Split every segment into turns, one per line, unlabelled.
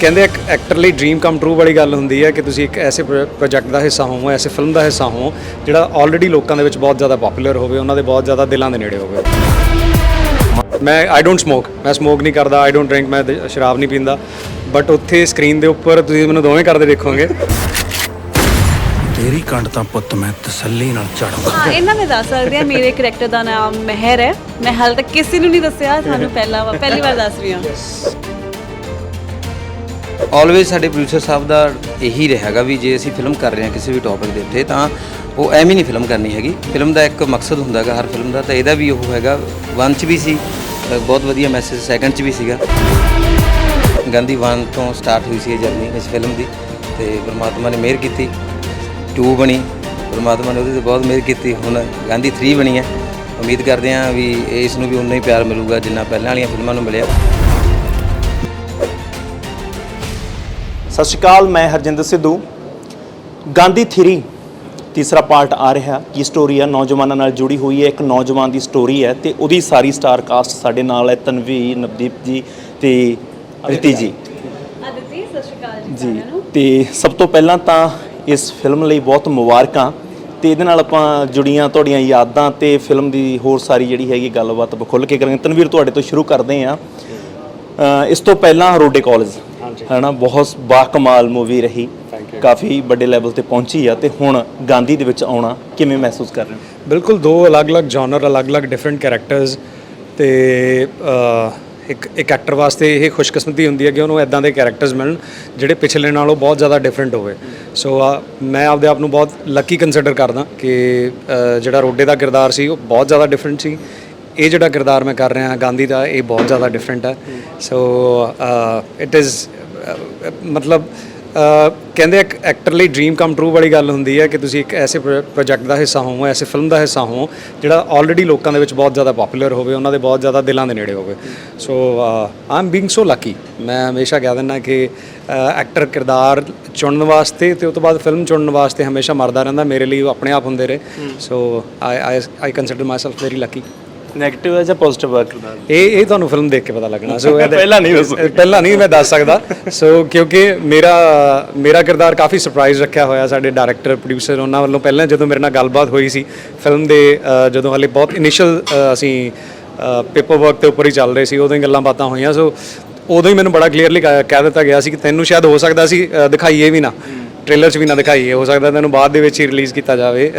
ਕਹਿੰਦੇ ਇੱਕ ਐਕਟਰ ਲਈ ਡ੍ਰੀਮ ਕਮ ਟਰੂ ਵਾਲੀ ਗੱਲ ਹੁੰਦੀ ਹੈ ਕਿ ਤੁਸੀਂ ਇੱਕ ਐਸੇ ਪ੍ਰੋਜੈਕਟ ਦਾ ਹਿੱਸਾ ਹੋਵੋ ਐਸੇ ਫਿਲਮ ਦਾ ਹਿੱਸਾ ਹੋਵੋ ਜਿਹੜਾ ਆਲਰੇਡੀ ਲੋਕਾਂ ਦੇ ਵਿੱਚ ਬਹੁਤ ਜ਼ਿਆਦਾ ਪਪੂਲਰ ਹੋਵੇ ਉਹਨਾਂ ਦੇ ਬਹੁਤ ਜ਼ਿਆਦਾ ਦਿਲਾਂ ਦੇ ਨੇੜੇ ਹੋਵੇ। ਮੈਂ ਆਈ ਡੋਨਟ ਸਮੋਕ ਮੈਂ ਸਮੋਕ ਨਹੀਂ ਕਰਦਾ ਆਈ ਡੋਨਟ ਡਰਿੰਕ ਮੈਂ ਸ਼ਰਾਬ ਨਹੀਂ ਪੀਂਦਾ। ਬਟ ਉੱਥੇ ਸਕਰੀਨ ਦੇ ਉੱਪਰ ਤੁਸੀਂ ਮੈਨੂੰ ਦੋਵੇਂ ਕਰਦੇ ਦੇਖੋਗੇ।
ਤੇਰੀ ਕੰਡ ਤਾਂ ਪੁੱਤ ਮੈਂ ਤਸੱਲੀ ਨਾਲ ਝਾੜੂਗਾ
ਹਾਂ ਇਹਨਾਂ ਨੇ ਦੱਸ ਸਕਦੇ ਆ ਮੇਰੇ ਕਰੈਕਟਰ ਦਾ ਨਾਮ ਮਹਿਰ ਹੈ। ਮੈਂ ਹਾਲ ਤੱਕ ਕਿਸੇ ਨੂੰ ਨਹੀਂ ਦੱਸਿਆ ਤੁਹਾਨੂੰ ਪਹਿਲਾ ਪਹਿਲੀ ਵਾਰ ਦੱਸ ਰਹੀ ਹਾਂ।
ਆਲਵੇਜ਼ ਸਾਡੇ ਪ੍ਰੋਡਿਊਸਰ ਸਾਹਿਬ ਦਾ ਇਹੀ ਰਹੇਗਾ ਵੀ ਜੇ ਅਸੀਂ ਫਿਲਮ ਕਰ ਰਹੇ ਹਾਂ ਕਿਸੇ ਵੀ ਟੌਪਿਕ ਦੇ ਉੱਤੇ, ਤਾਂ ਉਹ ਐਵੇਂ ਨਹੀਂ ਫਿਲਮ ਕਰਨੀ ਹੈਗੀ। ਫਿਲਮ ਦਾ ਇੱਕ ਮਕਸਦ ਹੁੰਦਾ ਹੈਗਾ ਹਰ ਫਿਲਮ ਦਾ, ਤਾਂ ਇਹਦਾ ਵੀ ਉਹ ਹੈਗਾ। ਵਨ ਚ ਵੀ ਸੀ ਬਹੁਤ ਵਧੀਆ ਮੈਸੇਜ ਸੈਕੰਡ ਚ ਵੀ ਸੀਗਾ। ਗਾਂਧੀ ਵਨ ਤੋਂ ਸਟਾਰਟ ਹੋਈ ਸੀ ਇਹ ਜਰਨੀ ਇਸ ਫਿਲਮ ਦੀ, ਤੇ ਪ੍ਰਮਾਤਮਾ ਨੇ ਮਿਹਰ ਕੀਤੀ। 2 ਬਣੀ, ਪ੍ਰਮਾਤਮਾ ਨੇ ਉਹਦੇ ਤੇ ਬਹੁਤ ਮਿਹਰ ਕੀਤੀ। ਹੁਣ ਗਾਂਧੀ 3 ਬਣੀ ਹੈ। ਉਮੀਦ ਕਰਦੇ ਹਾਂ ਵੀ ਇਸ ਨੂੰ ਵੀ ਉਨਾ ਹੀ ਪਿਆਰ ਮਿਲੂਗਾ ਜਿੰਨਾ ਪਹਿਲਾਂ ਵਾਲੀਆਂ ਫਿਲਮਾਂ ਨੂੰ ਮਿਲਿਆ।
ਸਤਿ ਸ਼੍ਰੀ ਅਕਾਲ ਮੈਂ ਹਰਜਿੰਦਰ ਸਿੱਧੂ। ਗਾਂਧੀ ਥਿਰੀ ਤੀਸਰਾ ਪਾਰਟ ਆ ਰਿਹਾ ਕੀ ਸਟੋਰੀ ਹੈ ਨੌਜਵਾਨਾਂ ਨਾਲ ਜੁੜੀ ਹੋਈ ਹੈ ਇੱਕ ਨੌਜਵਾਨ ਦੀ ਸਟੋਰੀ ਹੈ ਤੇ ਉਹਦੀ ਸਾਰੀ ਸਟਾਰ ਕਾਸਟ ਸਾਡੇ ਨਾਲ ਹੈ ਤਨਵੀਰ ਨਵਦੀਪ ਜੀ ਤੇ ਰਿਤੀ ਜੀ।
ਅਦਿਤੀ ਸਤਿ ਸ਼੍ਰੀ ਅਕਾਲ ਜੀ
ਤੇ ਸਭ ਤੋਂ ਪਹਿਲਾਂ ਤਾਂ ਇਸ ਫਿਲਮ ਲਈ ਬਹੁਤ ਮੁਬਾਰਕਾਂ ਤੇ ਇਹਦੇ ਨਾਲ ਆਪਾਂ ਜੁੜੀਆਂ ਤੁਹਾਡੀਆਂ ਯਾਦਾਂ ਤੇ ਫਿਲਮ ਦੀ ਹੋਰ ਸਾਰੀ ਜਿਹੜੀ ਹੈਗੀ ਗੱਲਬਾਤ ਖੁੱਲ ਕੇ ਕਰਾਂਗੇ। ਤਨਵੀਰ ਤੁਹਾਡੇ ਤੋਂ ਸ਼ੁਰੂ ਕਰਦੇ ਅ, ਇਸ ਤੋਂ ਪਹਿਲਾਂ ਰੋਡੇ ਕਾਲਜ। ਹੈਨਾ ਬਹੁਤ ਬਾਕਮਾਲ ਮੂਵੀ ਰਹੀ। ਕਾਫੀ ਵੱਡੇ ਲੈਵਲ ਤੇ ਪਹੁੰਚੀ ਆ ਤੇ ਹੁਣ ਗਾਂਧੀ ਦੇ ਵਿੱਚ ਆਉਣਾ ਕਿਵੇਂ ਮਹਿਸੂਸ ਕਰ ਰਹੇ ਹੋ?
ਬਿਲਕੁਲ ਦੋ ਅਲੱਗ-ਅਲੱਗ ਜਨਰ ਅਲੱਗ-ਅਲੱਗ ਡਿਫਰੈਂਟ ਕੈਰੈਕਟਰਸ ਤੇ ਇੱਕ ਇੱਕ ਐਕਟਰ ਵਾਸਤੇ ਇਹ ਖੁਸ਼ਕਿਸਮਤੀ ਹੁੰਦੀ ਹੈ ਕਿ ਉਹਨੂੰ ਇਦਾਂ ਦੇ ਕੈਰੈਕਟਰਸ ਮਿਲਣ ਜਿਹੜੇ ਪਿਛਲੇ ਨਾਲੋਂ ਬਹੁਤ ਜ਼ਿਆਦਾ ਡਿਫਰੈਂਟ ਹੋਵੇ। ਸੋ ਮੈਂ ਆਪਦੇ ਆਪ ਨੂੰ ਬਹੁਤ ਲੱਕੀ ਕੰਸੀਡਰ ਕਰਦਾ ਕਿ ਜਿਹੜਾ ਰੋਡੇ ਦਾ ਕਿਰਦਾਰ ਸੀ ਉਹ ਬਹੁਤ ਜ਼ਿਆਦਾ ਡਿਫਰੈਂਟ ਸੀ। ਇਹ ਜਿਹੜਾ ਕਿਰਦਾਰ ਮੈਂ ਕਰ ਰਿਹਾ ਗਾਂਧੀ ਦਾ ਇਹ ਬਹੁਤ ਜ਼ਿਆਦਾ ਡਿਫਰੈਂਟ ਹੈ। ਸੋ ਇਟ ਇਜ਼ ਮਤਲਬ ਕਹਿੰਦੇ ਇੱਕ ਐਕਟਰ ਲਈ ਡ੍ਰੀਮ ਕਮ ਟਰੂ ਵਾਲੀ ਗੱਲ ਹੁੰਦੀ ਹੈ ਕਿ ਤੁਸੀਂ ਇੱਕ ਐਸੇ ਪ੍ਰੋਜੈਕਟ ਦਾ ਹਿੱਸਾ ਹੋਵੋ ਐਸੇ ਫਿਲਮ ਦਾ ਹਿੱਸਾ ਹੋਵੋ ਜਿਹੜਾ ਆਲਰੇਡੀ ਲੋਕਾਂ ਦੇ ਵਿੱਚ ਬਹੁਤ ਜ਼ਿਆਦਾ ਪਪੂਲਰ ਹੋਵੇ ਉਹਨਾਂ ਦੇ ਬਹੁਤ ਜ਼ਿਆਦਾ ਦਿਲਾਂ ਦੇ ਨੇੜੇ ਹੋਵੇ। So I am being so lucky ਮੈਂ ਹਮੇਸ਼ਾ ਕਹਿ ਦਿੰਦਾ ਕਿ ਐਕਟਰ ਕਿਰਦਾਰ ਚੁਣਨ ਵਾਸਤੇ ਤੇ ਉਸ ਤੋਂ ਬਾਅਦ ਫਿਲਮ ਚੁਣਨ ਵਾਸਤੇ ਹਮੇਸ਼ਾ ਮਰਦਾ ਰਹਿੰਦਾ ਮੇਰੇ ਲਈ ਉਹ ਆਪਣੇ ਆਪ ਹੁੰਦੇ ਰਹੇ। So I I I consider myself very lucky
negative ਹੈ ਜਾਂ ਪੋਜ਼ਿਟਿਵ ਹੈ? ਕਿਰਦਾਰ
ਇਹ ਇਹ ਤੁਹਾਨੂੰ ਫਿਲਮ ਦੇਖ ਕੇ ਪਤਾ ਲੱਗਣਾ। ਸੋ
ਪਹਿਲਾਂ ਨਹੀਂ ਦੱਸੋ।
ਪਹਿਲਾਂ ਨਹੀਂ ਮੈਂ ਦੱਸ ਸਕਦਾ। ਸੋ ਕਿਉਂਕਿ ਮੇਰਾ ਮੇਰਾ ਕਿਰਦਾਰ ਕਾਫੀ ਸਰਪ੍ਰਾਈਜ਼ ਰੱਖਿਆ ਹੋਇਆ ਸਾਡੇ ਡਾਇਰੈਕਟਰ ਪ੍ਰੋਡਿਊਸਰ ਉਹਨਾਂ ਵੱਲੋਂ ਪਹਿਲਾਂ ਜਦੋਂ ਮੇਰੇ ਨਾਲ ਗੱਲਬਾਤ ਹੋਈ ਸੀ ਫਿਲਮ ਦੇ ਜਦੋਂ ਹਲੇ ਬਹੁਤ ਇਨੀਸ਼ੀਅਲ ਅਸੀਂ ਪੇਪਰ ਵਰਕ ਤੇ ਉੱਪਰ ਹੀ ਚੱਲ ਰਹੇ ਸੀ ਉਦੋਂ ਹੀ ਗੱਲਾਂ ਬਾਤਾਂ ਹੋਈਆਂ। ਸੋ ਉਦੋਂ ਹੀ ਮੈਨੂੰ ਬੜਾ ਕਲੀਅਰਲੀ ਕਹਿ ਦਿੱਤਾ ਗਿਆ ਸੀ ਕਿ ਤੈਨੂੰ ਸ਼ਾਇਦ ਹੋ ਸਕਦਾ ਸੀ ਦਿਖਾਈਏ ਵੀ ਨਾ। ਟ੍ਰੇਲਰ 'ਚ ਵੀ ਨਾ ਦਿਖਾਈਏ ਹੋ ਸਕਦਾ ਤੈਨੂੰ ਬਾਅਦ ਦੇ ਵਿੱਚ ਹੀ ਰਿਲੀਜ਼ ਕੀਤਾ ਜਾਵੇ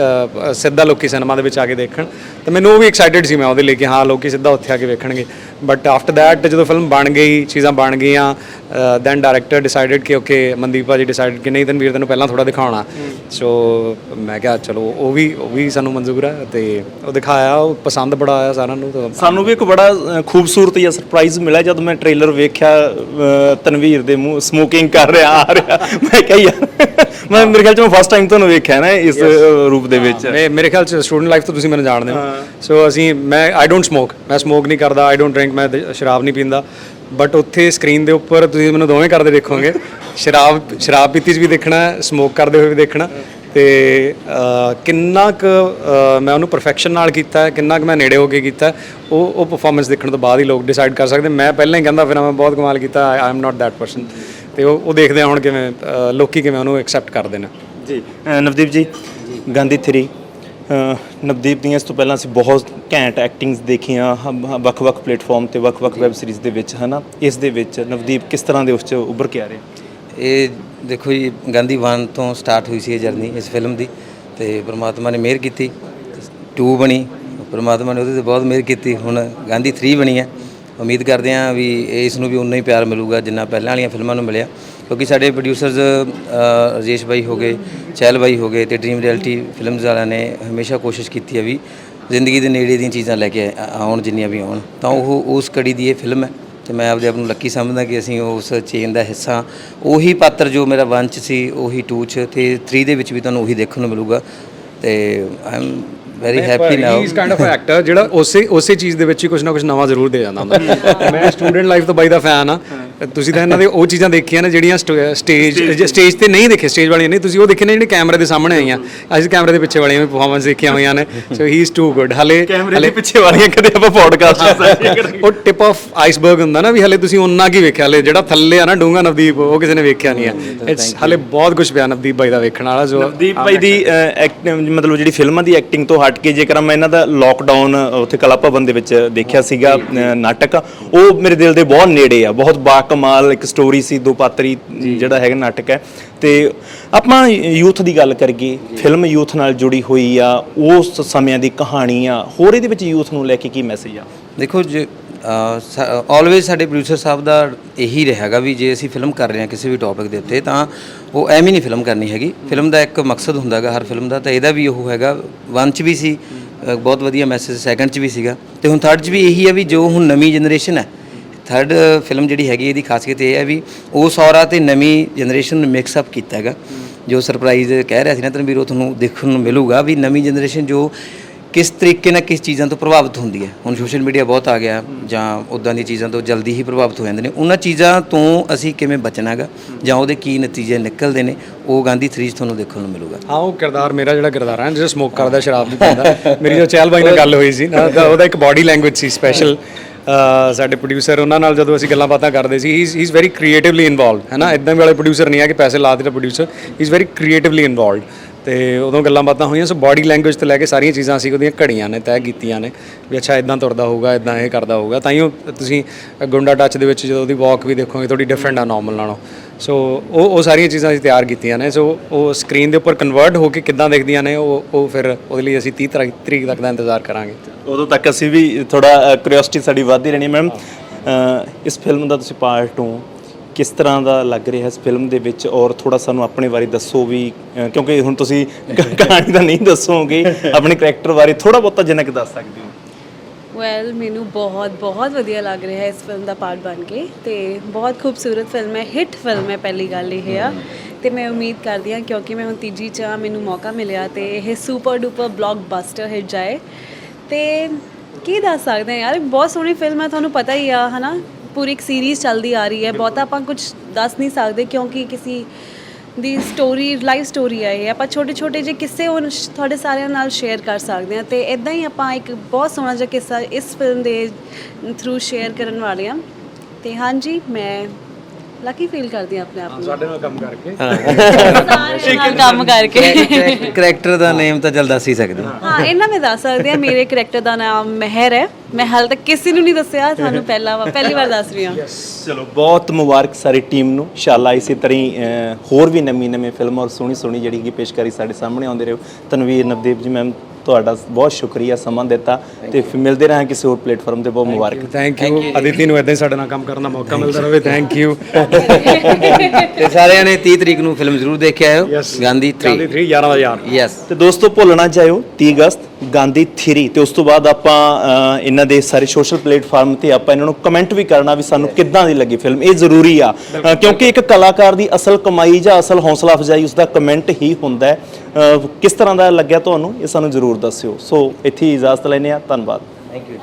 ਸਿੱਧਾ ਲੋਕੀ ਸਿਨੇਮਾ ਦੇ ਵਿੱਚ ਆ ਕੇ ਦੇਖਣ। ਤੇ ਮੈਨੂੰ ਉਹ ਵੀ ਐਕਸਾਈਟਿਡ ਸੀ ਮੈਂ ਉਹਦੇ ਲਈ ਕਿ ਹਾਂ ਲੋਕੀ ਸਿੱਧਾ ਉੱਥੇ ਆ ਕੇ ਵੇਖਣਗੇ। ਬਟ ਆਫਟਰ ਦੈਟ ਜਦੋਂ ਫਿਲਮ ਬਣ ਗਈ, ਚੀਜ਼ਾਂ ਬਣ ਗਈਆਂ ਦੈਨ ਡਾਇਰੈਕਟਰ ਡਿਸਾਈਡਡ ਕਿ ਓਕੇ ਮਨਦੀਪ ਜੀ ਡਿਸਾਈਡਡ ਕਿ ਨਹੀਂ, ਤਨਵੀਰ ਤੈਨੂੰ ਪਹਿਲਾਂ ਥੋੜਾ ਦਿਖਾਉਣਾ। ਸੋ ਮੈਂ ਕਿਹਾ ਚਲੋ ਉਹ ਵੀ ਉਹ ਵੀ ਸਾਨੂੰ ਮਨਜ਼ੂਰ ਹੈ ਤੇ ਉਹ ਦਿਖਾਇਆ, ਉਹ ਪਸੰਦ ਬੜਾ ਆਇਆ ਸਾਰਿਆਂ ਨੂੰ
ਸਾਨੂੰ ਵੀ ਇੱਕ ਬੜਾ ਖੂਬਸੂਰਤ ਜਿਹਾ ਸਰਪ੍ਰਾਈਜ਼ ਮਿਲਿਆ ਜਦ ਮੈਂ ਟ੍ਰੇਲਰ ਵੇਖਿਆ ਤਨਵੀਰ ਦੇ ਮੂੰਹ ਸਮੋਕਿੰਗ ਕਰ ਰਿਹਾ, ਆ ਰਿਹਾ। ਮੈਂ ਕਿਹਾ ਯਾਰ ਮੈਂ ਮੇਰੇ ਖਿਆਲ ਚ ਮੈਂ ਫਸਟ ਟਾਈਮ ਤੁਹਾਨੂੰ ਵੇਖਿਆ ਨਾ ਇਸ ਰੂਪ ਦੇ ਵਿੱਚ।
ਮੈਂ ਮੇਰੇ ਖਿਆਲ ਚ ਸਟੂਡੈਂਟ ਲਾਈਫ ਤੋਂ ਤੁਸੀਂ ਮੈਨੂੰ ਜਾਣਦੇ ਹੋ। ਸੋ ਅਸੀਂ ਮੈਂ ਆਈ ਡੋਨਟ ਸਮੋਕ ਮੈਂ ਸਮੋਕ ਨਹੀਂ ਕਰਦਾ ਆਈ ਡੋਨਟ ਡਰਿੰਕ ਮੈਂ ਸ਼ਰਾਬ ਨਹੀਂ ਪੀਂਦਾ। ਬਟ ਉੱਥੇ ਸਕਰੀਨ ਦੇ ਉੱਪਰ ਤੁਸੀਂ ਮੈਨੂੰ ਦੋਵੇਂ ਕਰਦੇ ਦੇਖੋਗੇ। ਸ਼ਰਾਬ ਸ਼ਰਾਬ ਪੀਤੀ 'ਚ ਵੀ ਦੇਖਣਾ ਸਮੋਕ ਕਰਦੇ ਹੋਏ ਵੀ ਦੇਖਣਾ। ਤੇ ਕਿੰਨਾ ਕੁ ਮੈਂ ਉਹਨੂੰ ਪਰਫੈਕਸ਼ਨ ਨਾਲ ਕੀਤਾ ਹੈ ਕਿੰਨਾ ਕੁ ਮੈਂ ਨੇੜੇ ਹੋ ਕੇ ਕੀਤਾ ਉਹ ਉਹ ਪਰਫਾਰਮੈਂਸ ਦੇਖਣ ਤੋਂ ਬਾਅਦ ਹੀ ਲੋਕ ਡਿਸਾਈਡ ਕਰ ਸਕਦੇ। ਮੈਂ ਪਹਿਲਾਂ ਹੀ ਕਹਿੰਦਾ ਫਿਰ ਮੈਂ ਬਹੁਤ ਕਮਾਲ ਕੀਤਾ I am not that person ਤੇ ਉਹ ਉਹ ਦੇਖਦੇ ਆ ਹੁਣ ਕਿਵੇਂ ਅ, ਲੋਕੀ ਕਿਵੇਂ ਉਹਨੂੰ ਐਕਸੈਪਟ ਕਰਦੇ ਨੇ।
ਜੀ ਅ, ਨਵਦੀਪ ਜੀ ਗਾਂਧੀ 3 ਅ, ਨਵਦੀਪ ਦੀਆਂ ਇਸ ਤੋਂ ਪਹਿਲਾਂ ਅਸੀਂ ਬਹੁਤ ਘੈਂਟ ਐਕਟਿੰਗਸ ਦੇਖੀਆਂ ਹਮ- ਹਮ ਵੱਖ-ਵੱਖ ਪਲੇਟਫਾਰਮ ਤੇ ਵੱਖ-ਵੱਖ ਵੈਬ ਸੀਰੀਜ਼ ਦੇ ਵਿੱਚ ਹਨਾ? ਇਸ ਦੇ ਵਿੱਚ ਨਵਦੀਪ ਕਿਸ ਤਰ੍ਹਾਂ ਦੇ ਉਸ ਚ ਉੱਭਰ ਕੇ ਆ ਰਿਹਾ?
ਇਹ ਦੇਖੋ ਜੀ ਗਾਂਧੀ ਵਨ ਤੋਂ ਸਟਾਰਟ ਹੋਈ ਸੀ ਇਹ ਜਰਨੀ ਇਸ ਫਿਲਮ ਦੀ ਤੇ ਪ੍ਰਮਾਤਮਾ ਨੇ ਮਿਹਰ ਕੀਤੀ 2 ਬਣੀ ਪ੍ਰਮਾਤਮਾ ਨੇ ਉਹਦੇ ਤੇ ਬਹੁਤ ਮਿਹਰ ਕੀਤੀ ਹੁਣ ਗਾਂਧੀ 3 ਬਣੀ ਹੈ। ਉਮੀਦ ਕਰਦੇ ਹਾਂ ਵੀ ਇਸ ਨੂੰ ਵੀ ਉਨਾ ਹੀ ਪਿਆਰ ਮਿਲੂਗਾ ਜਿੰਨਾ ਪਹਿਲਾਂ ਵਾਲੀਆਂ ਫਿਲਮਾਂ ਨੂੰ ਮਿਲਿਆ। ਕਿਉਂਕਿ ਸਾਡੇ ਪ੍ਰੋਡਿਊਸਰਸ ਰਜੇਸ਼ ਬਾਈ ਹੋ ਗਏ, ਚਹਿਲ ਬਾਈ ਹੋ ਗਏ ਤੇ ਡ੍ਰੀਮ ਰਿਐਲਿਟੀ ਫਿਲਮਸ ਵਾਲਿਆਂ ਨੇ ਹਮੇਸ਼ਾ ਕੋਸ਼ਿਸ਼ ਕੀਤੀ ਹੈ ਵੀ ਜ਼ਿੰਦਗੀ ਦੇ ਨੇੜੇ ਦੀਆਂ ਚੀਜ਼ਾਂ ਲੈ ਕੇ ਆਉਣ ਜਿੰਨੀਆਂ ਵੀ ਆਉਣ ਤਾਂ ਉਹ ਉਸ ਕੜੀ ਦੀ ਇਹ ਫਿਲਮ ਹੈ ਤੇ ਮੈਂ ਆਪਦੇ ਆਪ ਨੂੰ ਲੱਕੀ ਸਮਝਦਾ ਕਿ ਅਸੀਂ ਉਸ ਚੇਨ ਦਾ ਹਿੱਸਾ, ਉਹੀ ਪਾਤਰ ਜੋ ਮੇਰਾ 1 ਚ ਸੀ, ਉਹੀ 2 ਚ ਤੇ 3 ਦੇ ਵਿੱਚ ਵੀ ਤੁਹਾਨੂੰ ਉਹੀ ਦੇਖਣ ਨੂੰ ਮਿਲੂਗਾ। ਤੇ I am very happy now
he is kind of actor ਜਿਹੜਾ ਉਸੇ ਉਸੇ ਚੀਜ਼ ਦੇ ਵਿੱਚ ਹੀ ਕੁਝ ਨਾ ਕੁਝ ਨਵਾਂ ਜ਼ਰੂਰ ਦੇ ਜਾਂਦਾ ਹੁੰਦਾ। ਮੈਂ ਸਟੂਡੈਂਟ ਲਾਈਫ ਤੋਂ ਬਾਈ ਦਾ ਫੈਨ ਆ ਤੁਸੀਂ ਤਾਂ ਇਹਨਾਂ ਦੇ ਉਹ ਚੀਜ਼ਾਂ ਦੇਖੀਆਂ ਨੇ ਜਿਹੜੀਆਂ ਸਟੇਜ ਸਟੇਜ ਤੇ। ਨਹੀਂ ਦੇਖੇ ਸਟੇਜ ਵਾਲੀਆਂ ਨਹੀਂ ਤੁਸੀਂ ਉਹ ਦੇਖੇ ਨੇ ਜਿਹੜੇ ਕੈਮਰੇ ਦੇ ਸਾਹਮਣੇ ਆਈਆਂ। ਅਸੀਂ ਕੈਮਰੇ ਦੇ ਪਿੱਛੇ ਵਾਲੀਆਂ ਵੀ ਪਰਫਾਰਮੈਂਸ ਦੇਖੀਆਂ ਹੋਈਆਂ ਨੇ। So he is too good ਹਲੇ
ਕੈਮਰੇ ਦੇ ਪਿੱਛੇ ਵਾਲੀਆਂ ਕਦੇ ਆਪਾਂ ਪੋਡਕਾਸਟ
ਉਹ ਟਿਪ ਆਫ ਆਈਸਬਰਗ ਹੁੰਦਾ ਨਾ ਵੀ ਹਲੇ ਤੁਸੀਂ ਉਹਨਾਂ ਕੀ ਵੇਖਿਆ? ਹਲੇ ਜਿਹੜਾ ਥੱਲੇ ਆ ਨਾ ਡੂੰਗਾ ਨਵਦੀਪ ਉਹ ਕਿਸੇ ਨੇ ਵੇਖਿਆ ਨਹੀਂ ਹੈ ਇਟਸ ਹਲੇ ਬਹੁਤ ਕੁਝ ਪਿਆ ਨਵਦੀਪ ਬਾਈ ਦਾ ਵੇਖਣ ਵਾਲਾ ਜੋ
ਨਵਦੀਪ ਭਾਈ ਦੀ ਐਕਟ ਮਤਲਬ ਜਿਹੜੀ ਫਿਲਮਾਂ ਦੀ ਐਕਟਿੰਗ ਤੋਂ ਹਟ ਕੇ ਜੇਕਰ ਮੈਂ ਇਹਨਾਂ ਦਾ ਲੋਕਡਾਊਨ ਉੱਥੇ ਕਲਾ ਭਵਨ ਦੇ ਵਿੱਚ ਦੇਖਿਆ ਸੀਗਾ ਨਾਟਕ ਉਹ ਮੇਰੇ ਦਿਲ ਦੇ ਬਹੁਤ ਨੇੜੇ ਆ ਬਹੁਤ ਬਾਕਮਾਲ ਇੱਕ ਸਟੋਰੀ ਸੀ ਦੋ ਪਾਤਰੀ ਜਿਹੜਾ ਹੈਗਾ ਨਾਟਕ ਹੈ। ਤੇ ਆਪਾਂ ਯੂਥ ਦੀ ਗੱਲ ਕਰੀਏ ਫਿਲਮ ਯੂਥ ਨਾਲ ਜੁੜੀ ਹੋਈ ਆ ਉਸ ਸਮਿਆਂ ਦੀ ਕਹਾਣੀ ਆ ਹੋਰ ਇਹਦੇ ਵਿੱਚ ਯੂਥ ਨੂੰ ਲੈ ਕੇ ਕੀ ਮੈਸੇਜ ਆ?
ਦੇਖੋ ਜੇ ਆਲਵੇਜ਼ ਸਾਡੇ ਪ੍ਰੋਡਿਊਸਰ ਸਾਹਿਬ ਦਾ ਇਹੀ ਰਹੇਗਾ ਵੀ ਜੇ ਅਸੀਂ ਫਿਲਮ ਕਰ ਰਹੇ ਹਾਂ ਕਿਸੇ ਵੀ ਟੌਪਿਕ ਦੇ ਉੱਤੇ ਤਾਂ ਉਹ ਐਵੇਂ ਨਹੀਂ ਫਿਲਮ ਕਰਨੀ ਹੈਗੀ। ਫਿਲਮ ਦਾ ਇੱਕ ਮਕਸਦ ਹੁੰਦਾਗਾ ਹਰ ਫਿਲਮ ਦਾ ਤਾਂ ਇਹਦਾ ਵੀ ਉਹ ਹੈਗਾ ਵਨ ਚ ਵੀ ਸੀ ਬਹੁਤ ਵਧੀਆ ਮੈਸੇਜ ਸੈਕੰਡ ਚ ਵੀ ਸੀਗਾ। ਤੇ ਹੁਣ ਥਰਡ ਚ ਵੀ ਇਹੀ ਹੈ ਵੀ ਜੋ ਹੁਣ ਨਵੀਂ ਜਨਰੇਸ਼ਨ ਹੈ ਥਰਡ ਫਿਲਮ uh, ਜਿਹੜੀ ਹੈਗੀ ਇਹਦੀ ਖਾਸੀਅਤ ਇਹ ਹੈ ਵੀ ਉਹ ਔਰਾ ਤੇ ਨਵੀਂ ਜਨਰੇਸ਼ਨ ਨੂੰ ਮਿਕਸ ਅਪ ਕੀਤਾ ਹੈਗਾ। ਜੋ ਸਰਪ੍ਰਾਈਜ਼ ਕਹਿ ਰਿਹਾ ਸੀ ਨਾ ਤਨਵੀਰ, ਉਹ ਤੁਹਾਨੂੰ ਦੇਖਣ ਨੂੰ ਮਿਲੂਗਾ ਵੀ ਨਵੀਂ ਜਨਰੇਸ਼ਨ ਜੋ ਕਿਸ ਤਰੀਕੇ ਨਾਲ ਕਿਸ ਚੀਜ਼ਾਂ ਤੋਂ ਪ੍ਰਭਾਵਿਤ ਹੁੰਦੀ ਹੈ। ਹੁਣ ਸੋਸ਼ਲ ਮੀਡੀਆ ਬਹੁਤ ਆ ਗਿਆ ਜਾਂ ਉਦਾਂ ਦੀਆਂ ਚੀਜ਼ਾਂ ਤੋਂ ਜਲਦੀ ਹੀ ਪ੍ਰਭਾਵਿਤ ਹੋ ਜਾਂਦੇ ਨੇ। ਉਹਨਾਂ ਚੀਜ਼ਾਂ ਤੋਂ ਅਸੀਂ ਕਿਵੇਂ ਬਚਣਾ ਹੈਗਾ ਜਾਂ ਉਹਦੇ ਕੀ ਨਤੀਜੇ ਨਿਕਲਦੇ ਨੇ, ਉਹ ਗਾਂਧੀ 3 'ਚ ਤੁਹਾਨੂੰ ਦੇਖਣ ਨੂੰ ਮਿਲੂਗਾ।
ਹਾਂ, ਉਹ ਕਿਰਦਾਰ ਮੇਰਾ ਜਿਹੜਾ ਕਿਰਦਾਰ ਹੈ ਜਿਹੜਾ ਸਮੋਕ ਕਰਦਾ ਸ਼ਰਾਬ ਨਹੀਂ ਪੀਂਦਾ, ਮੇਰੀ ਜੋ ਚਹਿਲ ਬਾਈ ਨਾਲ ਗੱਲ ਹੋਈ ਸੀ ਨਾ ਉਹਦਾ ਇੱਕ ਬਾਡੀ ਲੈਂਗੁਏਜ ਸੀ ਸਪੈਸ਼ਲ ਸਾਡੇ ਪ੍ਰੋਡਿਊਸਰ ਉਹਨਾਂ ਨਾਲ ਜਦੋਂ ਅਸੀਂ ਗੱਲਾਂ ਬਾਤਾਂ ਕਰਦੇ ਸੀ he is very creatively involved ਹੈ ਨਾ? ਇਦਾਂ ਵਾਲੇ ਪ੍ਰੋਡਿਊਸਰ ਨਹੀਂ ਆ ਕਿ ਪੈਸੇ ਲਾ ਦਿੱਤੇ producer he is very creatively involved ਤੇ ਉਦੋਂ ਗੱਲਾਂ ਬਾਤਾਂ ਹੋਈਆਂ ਸੋ ਬਾਡੀ ਲੈਂਗੁਏਜ ਤੋਂ ਲੈ ਕੇ ਸਾਰੀਆਂ ਚੀਜ਼ਾਂ ਅਸੀਂ ਉਹਦੀਆਂ ਘੜੀਆਂ ਨੇ ਤੈਅ ਕੀਤੀਆਂ ਨੇ, ਵੀ ਅੱਛਾ ਇਦਾਂ ਤੁਰਦਾ ਹੋਊਗਾ ਇਦਾਂ ਇਹ ਕਰਦਾ ਹੋਊਗਾ। ਤਾਂ ਹੀ ਉਹ, ਤੁਸੀਂ ਗੁੰਡਾ ਟੱਚ ਦੇ ਵਿੱਚ ਜਦੋਂ ਉਹਦੀ ਵਾਕ ਵੀ ਦੇਖੋਗੇ ਥੋੜੀ ਡਿਫਰੈਂਟ ਆ ਨਾਰਮਲ ਨਾਲੋਂ। ਸੋ ਉਹ ਉਹ ਸਾਰੀਆਂ ਚੀਜ਼ਾਂ ਅਸੀਂ ਤਿਆਰ ਕੀਤੀਆਂ ਨੇ ਸੋ ਉਹ ਸਕਰੀਨ ਦੇ ਉੱਪਰ ਕਨਵਰਟ ਹੋ ਕੇ ਕਿੱਦਾਂ ਦਿਖਦੀਆਂ ਨੇ, ਉਹ ਉਹ ਫਿਰ ਉਹਦੇ ਲਈ ਅਸੀਂ 30 ਤਰੀਕ ਤਰੀਕ ਤੱਕ ਦਾ ਇੰਤਜ਼ਾਰ ਕਰਾਂਗੇ।
ਉਦੋਂ ਤੱਕ ਅਸੀਂ ਵੀ ਥੋੜਾ ਕਿਉਰਿਓਸਿਟੀ ਸਾਡੀ ਵੱਧਦੀ ਰਹਿਣੀ ਮੈਮ ਇਸ ਫਿਲਮ ਦਾ ਤੁਸੀਂ ਪਾਰਟ ਹੋ ਕਿਸ ਤਰ੍ਹਾਂ ਦਾ ਲੱਗ ਰਿਹਾ ਇਸ ਫਿਲਮ ਦੇ ਵਿੱਚ? ਔਰ ਥੋੜਾ ਸਾਨੂੰ ਆਪਣੇ ਬਾਰੇ ਦੱਸੋ ਵੀ ਕਿਉਂਕਿ ਹੁਣ ਤੁਸੀਂ ਕਹਾਣੀ ਤਾਂ ਨਹੀਂ ਦੱਸੋਗੇ, ਆਪਣੇ ਕੈਰੈਕਟਰ ਬਾਰੇ ਥੋੜਾ ਬਹੁਤਾ ਜਿੰਨਾ ਕਿ ਦੱਸ ਸਕਦੇ ਹੋ।
ਵੈਲ ਮੈਨੂੰ ਬਹੁਤ ਬਹੁਤ ਵਧੀਆ ਲੱਗ ਰਿਹਾ ਹੈ ਇਸ ਫਿਲਮ ਦਾ ਪਾਰਟ ਬਣ ਕੇ ਤੇ ਬਹੁਤ ਖੂਬਸੂਰਤ ਫਿਲਮ ਹੈ ਹਿੱਟ ਫਿਲਮ ਹੈ ਪਹਿਲੀ ਗੱਲ ਇਹ ਆ। ਤੇ ਮੈਂ ਉਮੀਦ ਕਰਦੀ ਹਾਂ ਕਿਉਂਕਿ ਮੈਂ ਹੁਣ ਤੀਜੀ ਚ ਮੈਨੂੰ ਮੌਕਾ ਮਿਲਿਆ ਤੇ ਇਹ ਸੁਪਰ ਡੂਪਰ ਬਲੌਕਬਸਟਰ ਹਿੱਟ ਜਾਏ। ਤੇ ਕੀ ਦੱਸ ਸਕਦੇ ਹਾਂ ਯਾਰ ਬਹੁਤ ਸੋਹਣੀ ਫਿਲਮ ਹੈ ਤੁਹਾਨੂੰ ਪਤਾ ਹੀ ਆ ਹਨਾ? ਪੂਰੀ ਇੱਕ ਸੀਰੀਜ਼ ਚੱਲਦੀ ਆ ਰਹੀ ਹੈ ਬਹੁਤਾ ਆਪਾਂ ਕੁਝ ਦੱਸ ਨਹੀਂ ਸਕਦੇ ਕਿਉਂਕਿ ਕਿਸੇ ਦੀ ਸਟੋਰੀ ਲਾਈਫ ਸਟੋਰੀ ਹੈ ਇਹ। ਆਪਾਂ ਛੋਟੇ ਛੋਟੇ ਜਿਹੇ ਕਿੱਸੇ ਹੁਣ ਤੁਹਾਡੇ ਸਾਰਿਆਂ ਨਾਲ ਸ਼ੇਅਰ ਕਰ ਸਕਦੇ ਹਾਂ ਤੇ ਇਦਾਂ ਹੀ ਆਪਾਂ ਇੱਕ ਬਹੁਤ ਸੋਹਣਾ ਜਿਹਾ ਕਿੱਸਾ ਇਸ ਫਿਲਮ ਦੇ ਥਰੂ ਸ਼ੇਅਰ ਕਰਨ ਵਾਲੇ ਹਾਂ। ਤੇ ਹਾਂਜੀ ਮੈਂ ਲੱਕੀ ਫੀਲ ਕਰਦੀ ਹਾਂ ਆਪਣੇ ਆਪ ਨੂੰ।
ਸਾਡੇ ਨਾਲ ਕੰਮ ਕਰਕੇ।
ਸਾਰਿਆਂ ਨਾਲ ਕੰਮ ਕਰਕੇ।
ਕਰੈਕਟਰ ਦਾ ਨੇਮ ਤਾਂ ਜਲਦ ਦੱਸ ਹੀ ਸਕਦੇ ਹਾਂ।
ਹਾਂ ਇਹਨਾਂ ਮੈਂ ਦੱਸ ਸਕਦੀ ਹਾਂ ਮੇਰੇ ਕਰੈਕਟਰ ਦਾ ਨਾਮ ਮਹਿਰ ਹੈ। ਮੈਂ ਹਾਲ ਤੱਕ ਕਿਸੇ ਨੂੰ ਨਹੀਂ ਦੱਸਿਆ ਤੁਹਾਨੂੰ ਪਹਿਲਾ ਵਾ- ਪਹਿਲੀ ਵਾਰ ਦੱਸ ਰਹੀ ਹਾਂ।
ਚਲੋ ਬਹੁਤ ਮੁਬਾਰਕ ਸਾਰੀ ਟੀਮ ਨੂੰ। ਇਨਸ਼ਾਅੱਲਾ ਇਸੇ ਤਰ੍ਹਾਂ ਹੀ ਹੋਰ ਵੀ ਨਵੀਂ ਨਵੀਂ ਫਿਲਮ ਔਰ ਸੋਹਣੀ ਸੋਹਣੀ ਜਿਹੜੀ ਕਿ ਪੇਸ਼ਕਾਰੀ ਸਾਡੇ ਸਾਹਮਣੇ ਆਉਂਦੇ ਰਹੋ। ਤਨਵੀਰ ਨਵਦੀਪ ਜੀ ਮੈਮ ਤੁਹਾਡਾ ਬਹੁਤ ਸ਼ੁਕਰੀਆ ਸਮਾਂ ਦਿੱਤਾ ਤੇ ਫਿਰ ਮਿਲਦੇ ਰਹਾਂ ਕਿਸੇ ਹੋਰ ਪਲੇਟਫਾਰਮ ਤੇ ਬਹੁਤ ਮੁਬਾਰਕ।
ਥੈਂਕ ਯੂ ਅਦਿਤੀ ਨੂੰ ਇਦਾਂ ਹੀ ਸਾਡੇ ਨਾਲ ਕੰਮ ਕਰਨ ਦਾ ਮੌਕਾ ਮਿਲਦਾ ਰਹੇ ਥੈਂਕ ਯੂ
ਤੇ ਸਾਰਿਆਂ ਨੇ 30 ਤਰੀਕ ਨੂੰ ਫਿਲਮ ਜ਼ਰੂਰ ਦੇਖ ਕੇ ਆਇਓ ਗਾਂਧੀ 3
3 11 ਦਾ ਯਾਰ
ਯੈਸ
ਤੇ ਦੋਸਤੋ ਭੁੱਲਣਾ ਜਾਇਓ 30 ਅਗਸਤ ਗਾਂਧੀ 3 ਤੇ ਉਸ ਤੋਂ ਬਾਅਦ ਆਪਾਂ ਇਹਨਾਂ ਦੇ ਸਾਰੇ ਸੋਸ਼ਲ ਪਲੇਟਫਾਰਮ ਤੇ ਆਪਾਂ ਇਹਨਾਂ ਨੂੰ ਕਮੈਂਟ ਵੀ ਕਰਨਾ ਵੀ ਸਾਨੂੰ ਕਿੱਦਾਂ ਦੀ ਲੱਗੀ ਫਿਲਮ ਇਹ ਜ਼ਰੂਰੀ ਆ। ਕਿਉਂਕਿ ਇੱਕ ਕਲਾਕਾਰ ਦੀ ਅਸਲ ਕਮਾਈ ਜਾਂ ਅਸਲ ਹੌਸਲਾ ਅਫਜ਼ਾਈ ਉਸ ਦਾ ਕਮੈਂਟ ਹੀ ਹੁੰਦਾ ਹੈ। ਕਿਸ ਤਰ੍ਹਾਂ ਦਾ ਲੱਗਿਆ ਤੁਹਾਨੂੰ? ਇਹ ਸਾਨੂੰ ਜ਼ਰੂਰ ਦੱਸਿਓ। ਸੋ ਇੱਥੇ ਹੀ ਇਜਾਜ਼ਤ ਲੈਨੇ ਆ ਧੰਨਵਾਦ।
Thank you